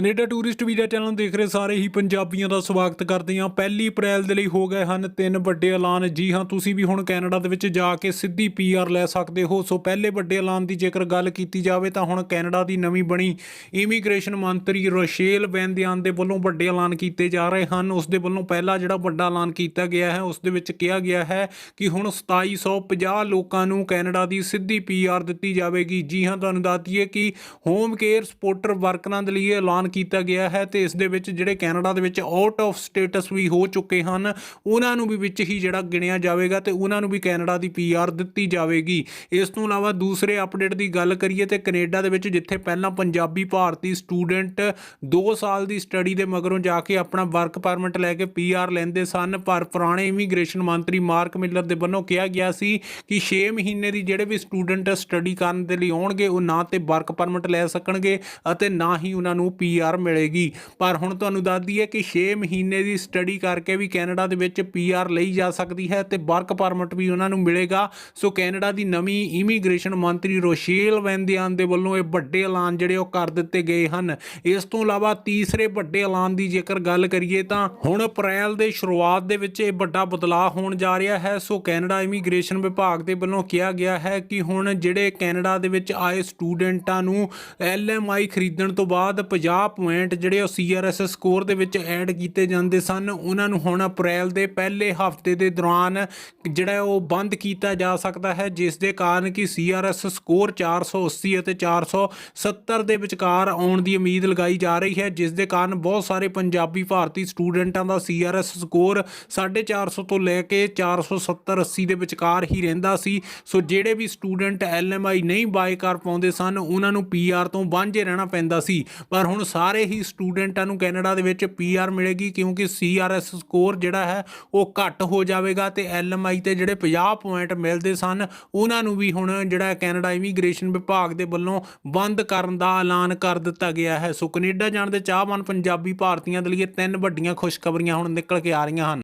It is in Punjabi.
ਕੈਨੇਡਾ ਟੂਰਿਸਟ ਵੀਜ਼ਾ ਚੈਨਲ ਦੇਖ ਰਹੇ ਸਾਰੇ ਹੀ ਪੰਜਾਬੀਆਂ ਦਾ ਸਵਾਗਤ ਕਰਦੇ ਹਾਂ। ਪਹਿਲੀ ਅਪ੍ਰੈਲ ਦੇ ਲਈ ਹੋ ਗਏ ਹਨ ਤਿੰਨ ਵੱਡੇ ਐਲਾਨ। ਜੀ ਹਾਂ, ਤੁਸੀਂ ਵੀ ਹੁਣ ਕੈਨੇਡਾ ਦੇ ਵਿੱਚ ਜਾ ਕੇ ਸਿੱਧੀ ਪੀਆਰ ਲੈ ਸਕਦੇ ਹੋ। ਸੋ ਪਹਿਲੇ ਵੱਡੇ ਐਲਾਨ ਦੀ ਜੇਕਰ ਗੱਲ ਕੀਤੀ ਜਾਵੇ ਤਾਂ ਹੁਣ ਕੈਨੇਡਾ ਦੀ ਨਵੀਂ ਬਣੀ ਇਮੀਗ੍ਰੇਸ਼ਨ ਮੰਤਰੀ ਰੋਸ਼ੇਲ ਵੈਂਦਿਆਨ ਦੇ ਵੱਲੋਂ ਵੱਡੇ ਐਲਾਨ ਕੀਤੇ ਜਾ ਰਹੇ ਹਨ। ਉਸ ਦੇ ਵੱਲੋਂ ਪਹਿਲਾ ਜਿਹੜਾ ਵੱਡਾ ਐਲਾਨ ਕੀਤਾ ਗਿਆ ਹੈ, ਉਸ ਦੇ ਵਿੱਚ ਕਿਹਾ ਗਿਆ ਹੈ ਕਿ ਹੁਣ 2750 ਲੋਕਾਂ ਨੂੰ ਕੈਨੇਡਾ ਦੀ ਸਿੱਧੀ ਪੀਆਰ ਦਿੱਤੀ ਜਾਵੇਗੀ। ਜੀ ਹਾਂ, ਤੁਹਾਨੂੰ ਦੱਸ ਦਈਏ ਕਿ ਹੋਮ ਕੇਅਰ ਸਪੋਰਟਰ ਵਰਕਰਾਂ ਦੇ ਲਈ ਐਲਾਨ ਕੀਤਾ ਗਿਆ ਹੈ ਤੇ ਇਸ ਦੇ ਵਿੱਚ ਜਿਹੜੇ ਕੈਨੇਡਾ ਦੇ ਵਿੱਚ ਆਊਟ ਆਫ ਸਟੇਟਸ ਵੀ ਹੋ ਚੁੱਕੇ ਹਨ, ਉਹਨਾਂ ਨੂੰ ਵੀ ਵਿੱਚ ਹੀ ਜਿਹੜਾ ਗਿਣਿਆ ਜਾਵੇਗਾ ਤੇ ਉਹਨਾਂ ਨੂੰ ਵੀ ਕੈਨੇਡਾ ਦੀ ਪੀਆਰ ਦਿੱਤੀ ਜਾਵੇਗੀ। ਇਸ ਤੋਂ ਇਲਾਵਾ ਦੂਸਰੇ ਅਪਡੇਟ ਦੀ ਗੱਲ ਕਰੀਏ ਤੇ ਕੈਨੇਡਾ ਦੇ ਵਿੱਚ ਜਿੱਥੇ ਪਹਿਲਾਂ ਪੰਜਾਬੀ ਭਾਰਤੀ ਸਟੂਡੈਂਟ 2 ਸਾਲ ਦੀ ਸਟੱਡੀ ਦੇ ਮਗਰੋਂ ਜਾ ਕੇ ਆਪਣਾ ਵਰਕ ਪਰਮਿਟ ਲੈ ਕੇ ਪੀਆਰ ਲੈਂਦੇ ਸਨ, ਪਰ ਪੁਰਾਣੇ ਇਮੀਗ੍ਰੇਸ਼ਨ ਮੰਤਰੀ ਮਾਰਕ ਮਿਲਰ ਦੇ ਵੱਲੋਂ ਕਿਹਾ ਗਿਆ ਸੀ ਕਿ 6 ਮਹੀਨੇ ਦੀ ਜਿਹੜੇ ਵੀ ਸਟੂਡੈਂਟ ਸਟੱਡੀ ਕਰਨ ਦੇ ਲਈ ਆਉਣਗੇ, ਉਹ ਨਾ ਤੇ ਵਰਕ ਪਰਮਿਟ ਲੈ ਸਕਣਗੇ ਅਤੇ ਨਾ ਹੀ ਉਹਨਾਂ ਨੂੰ ਪੀ ਪੀਆਰ ਮਿਲੇਗੀ। ਪਰ ਹੁਣ ਤੁਹਾਨੂੰ ਦੱਸ ਦਈਏ ਕਿ 6 ਮਹੀਨੇ ਦੀ ਸਟੱਡੀ ਕਰਕੇ ਵੀ ਕੈਨੇਡਾ ਦੇ ਵਿੱਚ ਪੀਆਰ ਲਈ ਜਾ ਸਕਦੀ ਹੈ ਤੇ ਵਰਕ ਪਰਮਿਟ ਵੀ ਉਹਨਾਂ ਨੂੰ ਮਿਲੇਗਾ। ਸੋ ਕੈਨੇਡਾ ਦੀ ਨਵੀਂ ਇਮੀਗ੍ਰੇਸ਼ਨ ਮੰਤਰੀ ਰੋਸ਼ੇਲ ਵੈਂਦਿਆਨ ਦੇ ਵੱਲੋਂ ਇਹ ਵੱਡੇ ਐਲਾਨ ਜਿਹੜੇ ਉਹ ਕਰ ਦਿੱਤੇ ਗਏ ਹਨ। ਇਸ ਤੋਂ ਇਲਾਵਾ ਤੀਸਰੇ ਵੱਡੇ ਐਲਾਨ ਦੀ ਜੇਕਰ ਗੱਲ ਕਰੀਏ ਤਾਂ ਹੁਣ ਅਪ੍ਰੈਲ ਦੇ ਸ਼ੁਰੂਆਤ ਦੇ ਵਿੱਚ ਇਹ ਵੱਡਾ ਬਦਲਾਅ ਹੋਣ ਜਾ ਰਿਹਾ ਹੈ। ਸੋ ਕੈਨੇਡਾ ਇਮੀਗ੍ਰੇਸ਼ਨ ਵਿਭਾਗ ਦੇ ਵੱਲੋਂ ਕਿਹਾ ਗਿਆ ਹੈ ਕਿ ਹੁਣ ਜਿਹੜੇ ਕੈਨੇਡਾ ਦੇ ਵਿੱਚ ਆਏ ਸਟੂਡੈਂਟਾਂ ਨੂੰ ਐਲਐਮਆਈ ਖਰੀਦਣ ਤੋਂ ਬਾਅਦ 50 ਪੁਆਇੰਟ ਜਿਹੜੇ ਉਹ ਸੀਆਰਐਸ ਸਕੋਰ ਦੇ ਵਿੱਚ ਐਡ ਕੀਤੇ ਜਾਂਦੇ ਸਨ। ਉਹਨਾਂ ਨੂੰ ਹੁਣ ਅਪ੍ਰੈਲ ਦੇ ਪਹਿਲੇ ਹਫ਼ਤੇ ਦੇ ਦੌਰਾਨ ਜਿਹੜਾ ਉਹ ਬੰਦ ਕੀਤਾ ਜਾ ਸਕਦਾ ਹੈ, ਜਿਸ ਦੇ ਕਾਰਨ ਕਿ ਸੀਆਰਐਸ ਸਕੋਰ 480 ਅਤੇ 470 ਦੇ ਵਿਚਕਾਰ ਆਉਣ ਦੀ ਉਮੀਦ ਲਗਾਈ ਜਾ ਰਹੀ ਹੈ, ਜਿਸ ਦੇ ਕਾਰਨ ਬਹੁਤ ਸਾਰੇ ਪੰਜਾਬੀ ਭਾਰਤੀ ਸਟੂਡੈਂਟਾਂ ਦਾ ਸੀਆਰਐਸ ਸਕੋਰ 450 ਤੋਂ ਲੈ ਕੇ 470 80 ਦੇ ਵਿਚਕਾਰ ਹੀ ਰਹਿੰਦਾ ਸੀ। ਸੋ ਜਿਹੜੇ ਵੀ ਸਟੂਡੈਂਟ ਐਲਐਮਆਈ ਨਹੀਂ ਬਾਏ ਕਰ ਪਾਉਂਦੇ ਸਨ, ਉਹਨਾਂ ਨੂੰ ਪੀਆਰ ਤੋਂ ਵਾਂਝੇ ਰਹਿਣਾ ਪੈਂਦਾ ਸੀ। ਪਰ ਹੁਣ ਸਾਰੇ ਹੀ ਸਟੂਡੈਂਟਾਂ ਨੂੰ ਕੈਨੇਡਾ ਦੇ ਵਿੱਚ ਪੀਆਰ ਮਿਲੇਗੀ ਕਿਉਂਕਿ ਸੀਆਰਐਸ ਸਕੋਰ ਜਿਹੜਾ ਹੈ ਉਹ ਘੱਟ ਹੋ ਜਾਵੇਗਾ ਤੇ ਐਲਐਮਆਈ ਤੇ ਜਿਹੜੇ 50 ਪੁਆਇੰਟ ਮਿਲਦੇ ਸਨ, ਉਹਨਾਂ ਨੂੰ ਵੀ ਹੁਣ ਜਿਹੜਾ ਕੈਨੇਡਾ ਇਮੀਗ੍ਰੇਸ਼ਨ ਵਿਭਾਗ ਦੇ ਵੱਲੋਂ ਬੰਦ ਕਰਨ ਦਾ ਐਲਾਨ ਕਰ ਦਿੱਤਾ ਗਿਆ ਹੈ। ਸੋ ਕੈਨੇਡਾ ਜਾਣ ਦੇ ਚਾਹਵਾਨ ਪੰਜਾਬੀ ਭਾਰਤੀਆਂ ਦੇ ਲਈ ਇਹ ਤਿੰਨ ਵੱਡੀਆਂ ਖੁਸ਼ਖਬਰੀਆਂ ਹੁਣ ਨਿਕਲ ਕੇ ਆ ਰਹੀਆਂ ਹਨ।